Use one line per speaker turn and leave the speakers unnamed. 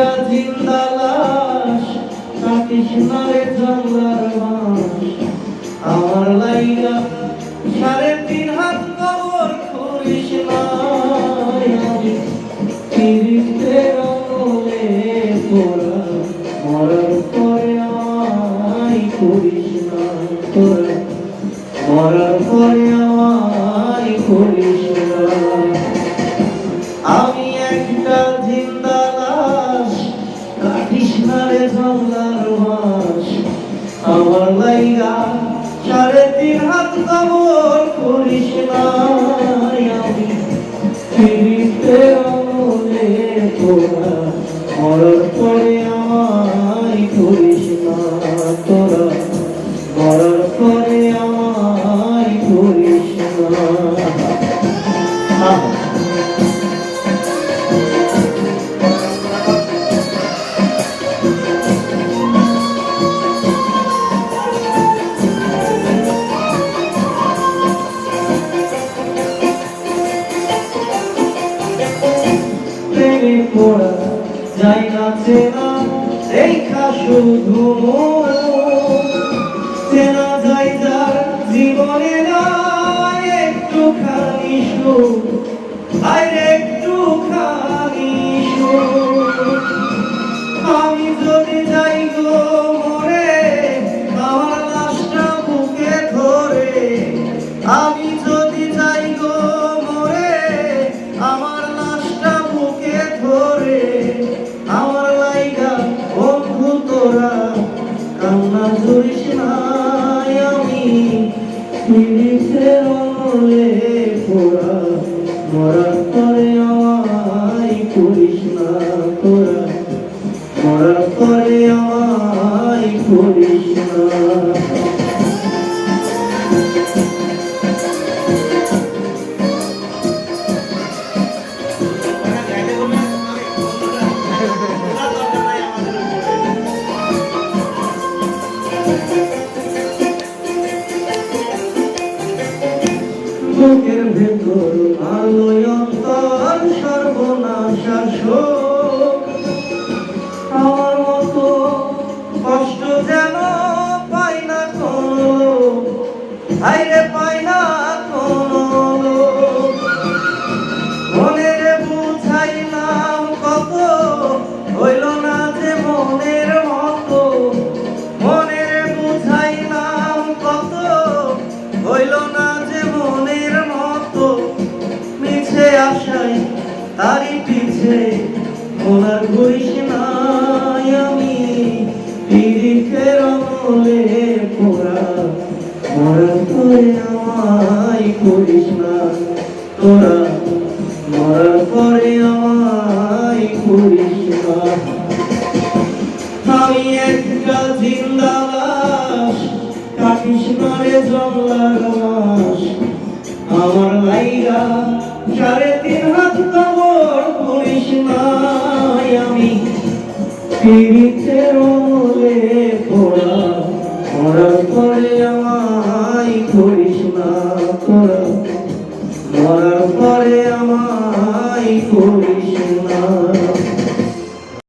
একটা জিন্দা লাশ থাকিস না রে জঙ্গলার আমার লাইগা সাড়ে তিন হাত কবর আমি একটা জিন্দা কাটিস না রে জঙ্গলার মাস আমার লাইগা সাড়ে তিন হাত কবর করিস না। আমি ফিরিতে তোরা মরার পরে পড়া যাই না চেনা রেখা শুধু। চেনা যায় যার জীবনে একটু একটুখানি সুখ আর একটুখানি ফিরিতে রঙলে পোড়া মরার পরে আমায় করিস না তোরা মরার পরে আমায় করিস না ভেতর আলোয় সর্বনাশা শোক আমার মতো কষ্ট যেন পাই না কোনো আইরে পাই না তারি পিছে মোনার করিস নাই আমি পিরিখের আমলে পোড়া মরার পরে আমায় করিস না তোরা। মরার পরে আমায় করিস না। আমি একটা জিন্দা লাশ কাটিস না রে জঙ্গলার মাস আমার লাইগা আর করিস নাই আমি। পীড়িতে মলে পোড়া মরার পরে আমায় করিস না তোরা। মরার পরে